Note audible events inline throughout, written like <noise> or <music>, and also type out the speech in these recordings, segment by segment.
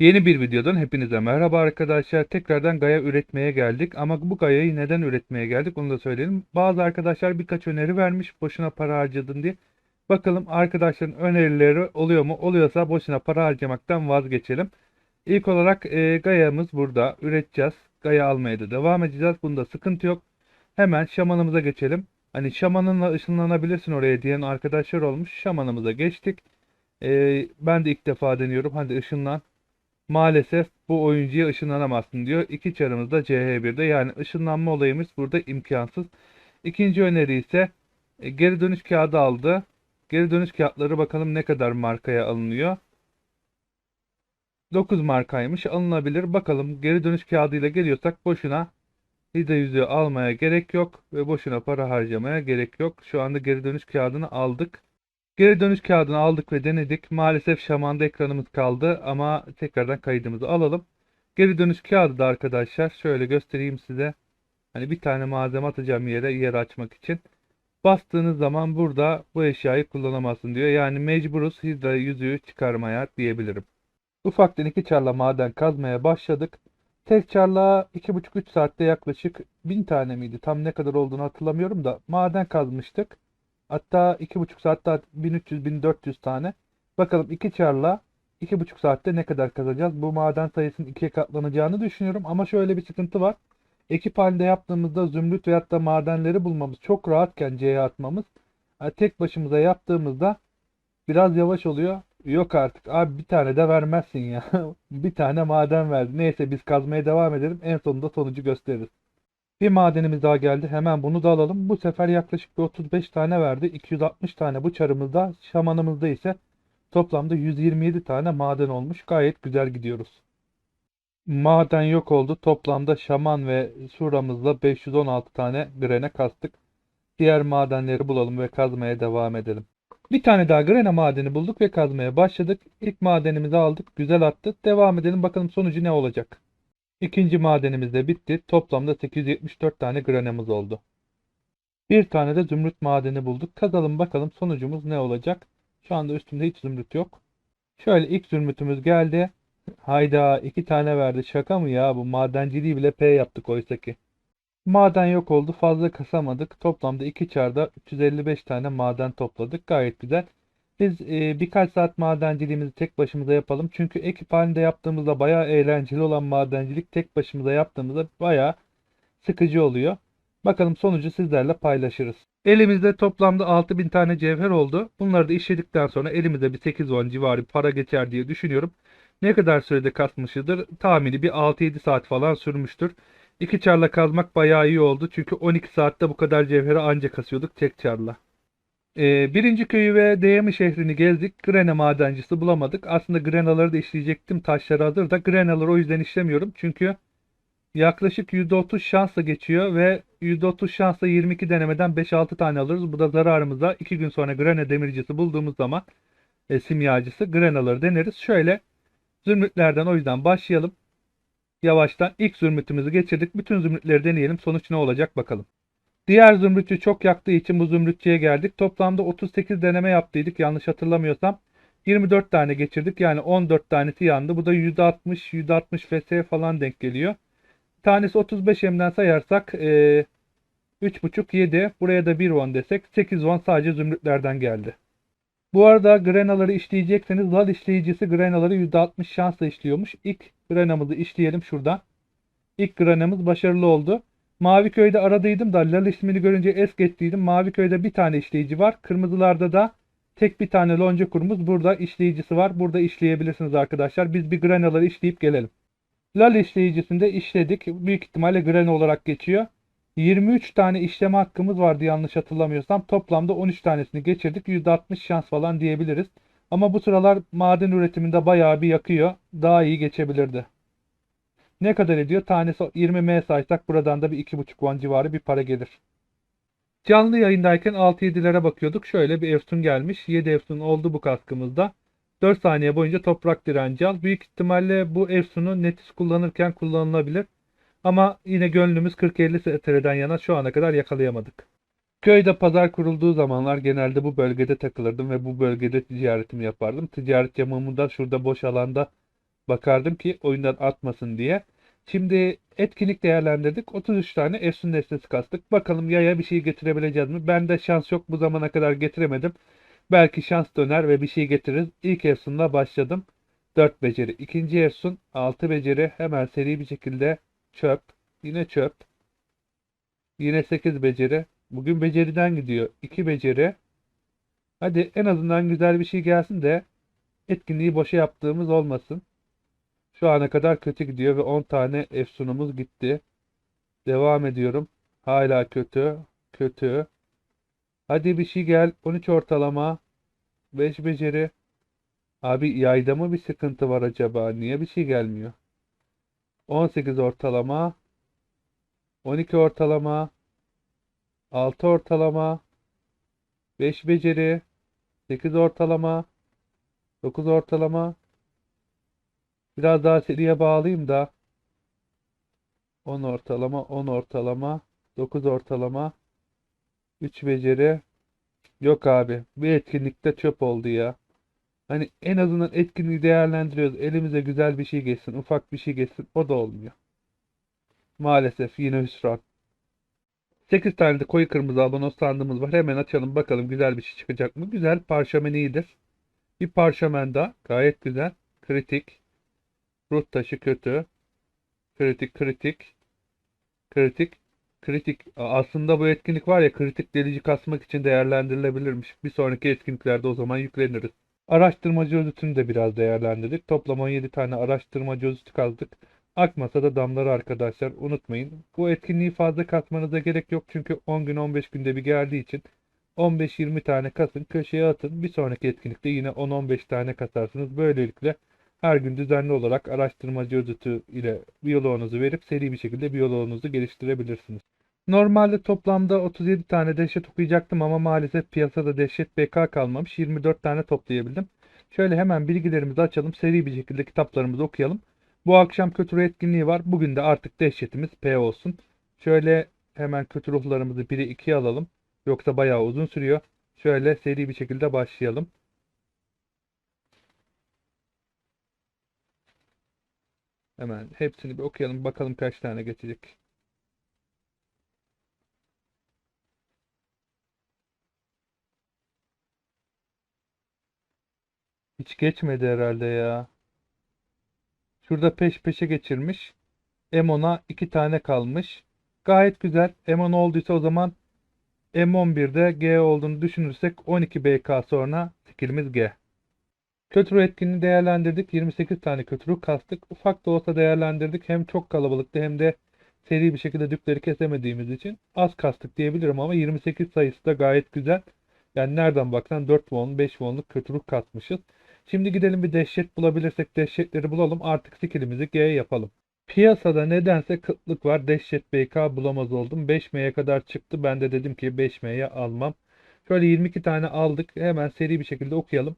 Yeni bir videodan hepinize merhaba arkadaşlar. Tekrardan Gaya üretmeye geldik. Ama bu Gaya'yı neden üretmeye geldik onu da söyleyelim. Bazı arkadaşlar birkaç öneri vermiş boşuna para harcadın diye. Bakalım arkadaşların önerileri oluyor mu? Oluyorsa boşuna para harcamaktan vazgeçelim. İlk olarak e, Gaya'mız burada. Üreteceğiz. Gaya almaya da devam edeceğiz. Bunda sıkıntı yok. Hemen şamanımıza geçelim. Hani şamanınla ışınlanabilirsin oraya diyen arkadaşlar olmuş. Şamanımıza geçtik. E, ben de ilk defa deniyorum. Hadi ışınlan. Maalesef bu oyuncuya ışınlanamazsın diyor. İki çarımız da CH1'de yani ışınlanma olayımız burada imkansız. İkinci öneri ise e, geri dönüş kağıdı aldı. Geri dönüş kağıtları bakalım ne kadar markaya alınıyor. 9 markaymış alınabilir. Bakalım geri dönüş kağıdıyla geliyorsak boşuna Hida yüzüğü almaya gerek yok ve boşuna para harcamaya gerek yok. Şu anda geri dönüş kağıdını aldık. Geri dönüş kağıdını aldık ve denedik. Maalesef şamanda ekranımız kaldı ama tekrardan kaydımızı alalım. Geri dönüş kağıdı da arkadaşlar şöyle göstereyim size. Hani bir tane malzeme atacağım yere yer açmak için. Bastığınız zaman burada bu eşyayı kullanamazsın diyor. Yani mecburuz hidra yüzüğü çıkarmaya diyebilirim. Ufaktan iki çarla maden kazmaya başladık. Tek çarla 2,5-3 saatte yaklaşık 1000 tane miydi? Tam ne kadar olduğunu hatırlamıyorum da maden kazmıştık. Hatta 2,5 saatte 1300-1400 tane. Bakalım 2 çarla 2,5 saatte ne kadar kazacağız? Bu maden sayısının ikiye katlanacağını düşünüyorum. Ama şöyle bir sıkıntı var. Ekip halinde yaptığımızda zümrüt veyahut da madenleri bulmamız çok rahatken C'ye atmamız. Yani tek başımıza yaptığımızda biraz yavaş oluyor. Yok artık abi bir tane de vermezsin ya. <laughs> bir tane maden verdi. Neyse biz kazmaya devam edelim. En sonunda sonucu gösteririz. Bir madenimiz daha geldi. Hemen bunu da alalım. Bu sefer yaklaşık bir 35 tane verdi. 260 tane bu çarımızda. Şamanımızda ise toplamda 127 tane maden olmuş. Gayet güzel gidiyoruz. Maden yok oldu. Toplamda şaman ve suramızla 516 tane grene kastık. Diğer madenleri bulalım ve kazmaya devam edelim. Bir tane daha grene madeni bulduk ve kazmaya başladık. İlk madenimizi aldık. Güzel attı. Devam edelim bakalım sonucu ne olacak. İkinci madenimiz de bitti. Toplamda 874 tane granemiz oldu. Bir tane de zümrüt madeni bulduk. Kazalım bakalım sonucumuz ne olacak. Şu anda üstümde hiç zümrüt yok. Şöyle ilk zümrütümüz geldi. Hayda iki tane verdi. Şaka mı ya bu madenciliği bile P yaptık oysa ki. Maden yok oldu. Fazla kasamadık. Toplamda 2 çarda 355 tane maden topladık. Gayet güzel. Biz e, birkaç saat madenciliğimizi tek başımıza yapalım. Çünkü ekip halinde yaptığımızda bayağı eğlenceli olan madencilik tek başımıza yaptığımızda bayağı sıkıcı oluyor. Bakalım sonucu sizlerle paylaşırız. Elimizde toplamda 6000 tane cevher oldu. Bunları da işledikten sonra elimize bir 8-10 civarı para geçer diye düşünüyorum. Ne kadar sürede kasmışızdır? Tahmini bir 6-7 saat falan sürmüştür. İki çarla kazmak bayağı iyi oldu. Çünkü 12 saatte bu kadar cevheri anca kasıyorduk tek çarla. Ee, birinci köyü ve Deyami şehrini gezdik. Grena madencisi bulamadık. Aslında Grenaları da işleyecektim. Taşları hazır da Grenaları o yüzden işlemiyorum. Çünkü yaklaşık %30 şansla geçiyor ve %30 şansla 22 denemeden 5-6 tane alırız. Bu da zararımıza 2 gün sonra Grena demircisi bulduğumuz zaman e, simyacısı Grenaları deneriz. Şöyle zümrütlerden o yüzden başlayalım. Yavaştan ilk zümrütümüzü geçirdik. Bütün zümrütleri deneyelim. Sonuç ne olacak bakalım. Diğer zümrütçü çok yaktığı için bu zümrütçüye geldik. Toplamda 38 deneme yaptıydık yanlış hatırlamıyorsam. 24 tane geçirdik. Yani 14 tanesi yandı. Bu da %60, %60 FS falan denk geliyor. Tanesi 35 M'den sayarsak e, 3.5 7. Buraya da 1 won desek 8 won sadece zümrütlerden geldi. Bu arada grenaları işleyecekseniz lal işleyicisi grenaları %60 şansla işliyormuş. İlk grenamızı işleyelim şurada. İlk granamız başarılı oldu. Mavi köyde aradıydım da lal ismini görünce es geçtiydim. Mavi köyde bir tane işleyici var. Kırmızılarda da tek bir tane lonca kurumuz. Burada işleyicisi var. Burada işleyebilirsiniz arkadaşlar. Biz bir granaları işleyip gelelim. Lal işleyicisinde işledik. Büyük ihtimalle grana olarak geçiyor. 23 tane işleme hakkımız vardı yanlış hatırlamıyorsam. Toplamda 13 tanesini geçirdik. %60 şans falan diyebiliriz. Ama bu sıralar maden üretiminde bayağı bir yakıyor. Daha iyi geçebilirdi. Ne kadar ediyor? Tanesi 20 M saysak buradan da bir 2,5 won civarı bir para gelir. Canlı yayındayken 6-7'lere bakıyorduk. Şöyle bir Efsun gelmiş. 7 Efsun oldu bu kaskımızda. 4 saniye boyunca toprak direnci al. Büyük ihtimalle bu Efsun'u netis kullanırken kullanılabilir. Ama yine gönlümüz 40-50 STR'den yana şu ana kadar yakalayamadık. Köyde pazar kurulduğu zamanlar genelde bu bölgede takılırdım ve bu bölgede ticaretimi yapardım. Ticaret camımı da şurada boş alanda bakardım ki oyundan atmasın diye. Şimdi etkinlik değerlendirdik. 33 tane efsun nesnesi kastık. Bakalım yaya bir şey getirebileceğiz mi? Bende şans yok. Bu zamana kadar getiremedim. Belki şans döner ve bir şey getiririz. İlk efsunla başladım. 4 beceri. İkinci efsun 6 beceri. Hemen seri bir şekilde çöp. Yine çöp. Yine 8 beceri. Bugün beceriden gidiyor. 2 beceri. Hadi en azından güzel bir şey gelsin de etkinliği boşa yaptığımız olmasın. Şu ana kadar kötü gidiyor ve 10 tane efsunumuz gitti. Devam ediyorum. Hala kötü. Kötü. Hadi bir şey gel. 13 ortalama. 5 beceri. Abi yayda mı bir sıkıntı var acaba? Niye bir şey gelmiyor? 18 ortalama. 12 ortalama. 6 ortalama. 5 beceri. 8 ortalama. 9 ortalama. Biraz daha seriye bağlayayım da 10 ortalama, 10 ortalama, 9 ortalama, 3 beceri. Yok abi. Bir etkinlikte çöp oldu ya. Hani en azından etkinliği değerlendiriyoruz. Elimize güzel bir şey geçsin, ufak bir şey geçsin. O da olmuyor. Maalesef yine hüsran. 8 tane de koyu kırmızı abonos sandığımız var. Hemen açalım bakalım güzel bir şey çıkacak mı? Güzel. Parşömen iyidir. Bir parşömen daha. Gayet güzel. Kritik. Ruh taşı kötü. Kritik kritik. Kritik. Kritik. Aslında bu etkinlik var ya kritik delici kasmak için değerlendirilebilirmiş. Bir sonraki etkinliklerde o zaman yükleniriz. Araştırmacı özütünü de biraz değerlendirdik. Toplam 17 tane araştırmacı özütü kazdık. Akmasa da damları arkadaşlar unutmayın. Bu etkinliği fazla kasmanıza gerek yok çünkü 10 gün 15 günde bir geldiği için 15-20 tane kasın köşeye atın. Bir sonraki etkinlikte yine 10-15 tane kasarsınız. Böylelikle her gün düzenli olarak araştırmacı özütü ile biyoloğunuzu verip seri bir şekilde biyoloğunuzu geliştirebilirsiniz. Normalde toplamda 37 tane dehşet okuyacaktım ama maalesef piyasada dehşet BK kalmamış. 24 tane toplayabildim. Şöyle hemen bilgilerimizi açalım. Seri bir şekilde kitaplarımızı okuyalım. Bu akşam kötü ruh etkinliği var. Bugün de artık dehşetimiz P olsun. Şöyle hemen kötü ruhlarımızı 1'e 2'ye alalım. Yoksa bayağı uzun sürüyor. Şöyle seri bir şekilde başlayalım. Hemen hepsini bir okuyalım. Bakalım kaç tane geçecek. Hiç geçmedi herhalde ya. Şurada peş peşe geçirmiş. M10'a 2 tane kalmış. Gayet güzel. M10 olduysa o zaman M11'de G olduğunu düşünürsek 12 BK sonra skillimiz G. Kötü etkinliğini değerlendirdik. 28 tane kötü kastık. Ufak da olsa değerlendirdik. Hem çok kalabalıktı hem de seri bir şekilde dükleri kesemediğimiz için az kastık diyebilirim ama 28 sayısı da gayet güzel. Yani nereden baksan 4 won 5 wonluk kötü kasmışız. Şimdi gidelim bir dehşet bulabilirsek dehşetleri bulalım. Artık skillimizi G yapalım. Piyasada nedense kıtlık var. Dehşet BK bulamaz oldum. 5M'ye kadar çıktı. Ben de dedim ki 5M'ye almam. Şöyle 22 tane aldık. Hemen seri bir şekilde okuyalım.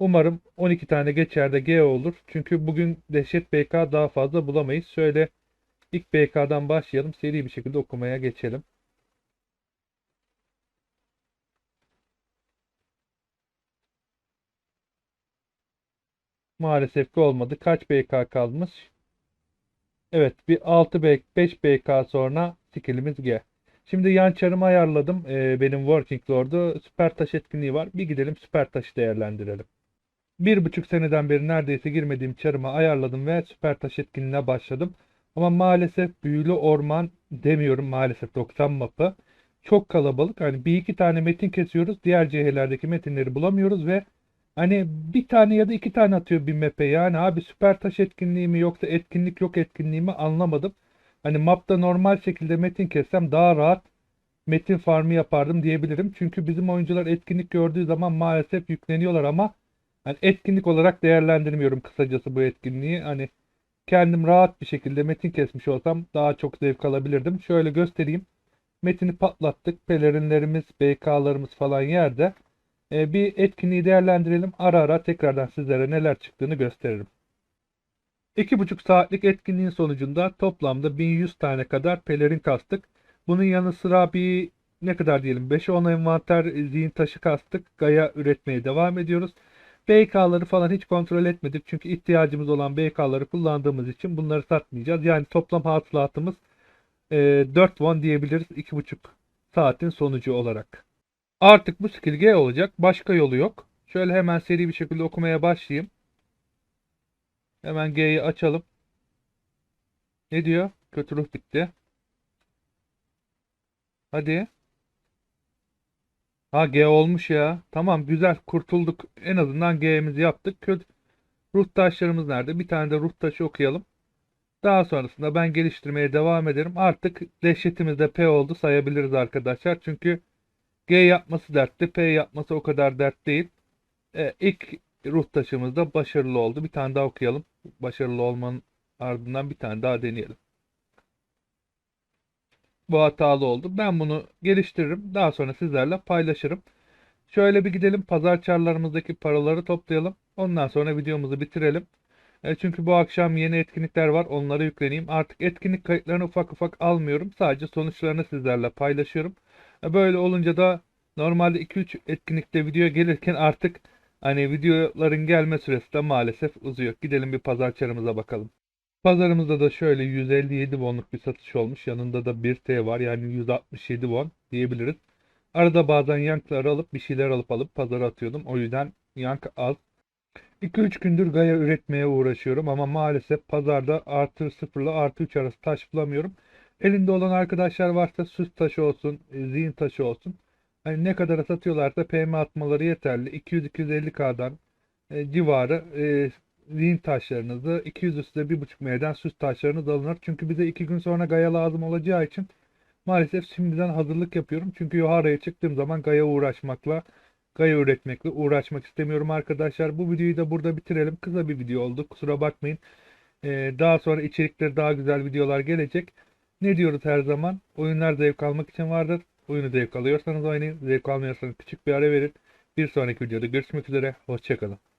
Umarım 12 tane geçer de G olur. Çünkü bugün dehşet BK daha fazla bulamayız. Şöyle ilk BK'dan başlayalım. Seri bir şekilde okumaya geçelim. Maalesef ki olmadı. Kaç BK kalmış? Evet bir 6 BK, 5 BK sonra skillimiz G. Şimdi yan çarımı ayarladım. Ee, benim Working Lord'u süper taş etkinliği var. Bir gidelim süper taşı değerlendirelim. Bir buçuk seneden beri neredeyse girmediğim çarıma ayarladım ve süper taş etkinliğine başladım. Ama maalesef büyülü orman demiyorum maalesef 90 mapı. Çok kalabalık. Hani bir iki tane metin kesiyoruz. Diğer CH'lerdeki metinleri bulamıyoruz ve Hani bir tane ya da iki tane atıyor bir map'e. Yani abi süper taş etkinliği mi yoksa etkinlik yok etkinliği mi anlamadım. Hani map'ta normal şekilde metin kessem daha rahat metin farmı yapardım diyebilirim. Çünkü bizim oyuncular etkinlik gördüğü zaman maalesef yükleniyorlar ama hani etkinlik olarak değerlendirmiyorum kısacası bu etkinliği. Hani kendim rahat bir şekilde metin kesmiş olsam daha çok zevk alabilirdim. Şöyle göstereyim. Metini patlattık. Pelerinlerimiz, BK'larımız falan yerde. E, bir etkinliği değerlendirelim. Ara ara tekrardan sizlere neler çıktığını gösteririm. 2,5 saatlik etkinliğin sonucunda toplamda 1100 tane kadar pelerin kastık. Bunun yanı sıra bir ne kadar diyelim 5-10 envanter zihin taşı kastık. Gaya üretmeye devam ediyoruz. BK'ları falan hiç kontrol etmedik. Çünkü ihtiyacımız olan BK'ları kullandığımız için bunları satmayacağız. Yani toplam hasılatımız e, 4 won diyebiliriz 2,5 saatin sonucu olarak. Artık bu skill G olacak. Başka yolu yok. Şöyle hemen seri bir şekilde okumaya başlayayım. Hemen G'yi açalım. Ne diyor? Kötü ruh bitti. Hadi. Ha G olmuş ya. Tamam güzel kurtulduk. En azından G'mizi yaptık. Kötü ruh taşlarımız nerede? Bir tane de ruh taşı okuyalım. Daha sonrasında ben geliştirmeye devam ederim. Artık dehşetimiz de P oldu sayabiliriz arkadaşlar. Çünkü G yapması dertli, P yapması o kadar dert değil. E, ilk ruh taşımız da başarılı oldu. Bir tane daha okuyalım. Başarılı olmanın ardından bir tane daha deneyelim. Bu hatalı oldu. Ben bunu geliştiririm. Daha sonra sizlerle paylaşırım. Şöyle bir gidelim pazar çarlarımızdaki paraları toplayalım. Ondan sonra videomuzu bitirelim. E, çünkü bu akşam yeni etkinlikler var. Onlara yükleneyim. Artık etkinlik kayıtlarını ufak ufak almıyorum. Sadece sonuçlarını sizlerle paylaşıyorum. E, böyle olunca da normalde 2-3 etkinlikte video gelirken artık hani videoların gelme süresi de maalesef uzuyor. Gidelim bir pazar çarımıza bakalım. Pazarımızda da şöyle 157 wonluk bir satış olmuş. Yanında da 1T var. Yani 167 won diyebiliriz. Arada bazen yankları alıp bir şeyler alıp alıp pazara atıyordum. O yüzden yank az. 2-3 gündür gaya üretmeye uğraşıyorum ama maalesef pazarda artı 0 ile artı 3 arası taş bulamıyorum. Elinde olan arkadaşlar varsa süs taşı olsun, e, zihin taşı olsun. Hani ne kadara satıyorlarsa PM atmaları yeterli. 200-250K'dan e, civarı e, zihin taşlarınızı 200 üstü 1.5 M'den süs taşlarınız alınır. Çünkü bize 2 gün sonra gaya lazım olacağı için maalesef şimdiden hazırlık yapıyorum. Çünkü Yohara'ya çıktığım zaman gaya uğraşmakla gaya üretmekle uğraşmak istemiyorum arkadaşlar. Bu videoyu da burada bitirelim. Kısa bir video oldu. Kusura bakmayın. Ee, daha sonra içerikleri daha güzel videolar gelecek. Ne diyoruz her zaman? Oyunlar zevk almak için vardır. Oyunu zevk alıyorsanız oynayın. Zevk almıyorsanız küçük bir ara verin. Bir sonraki videoda görüşmek üzere. Hoşçakalın.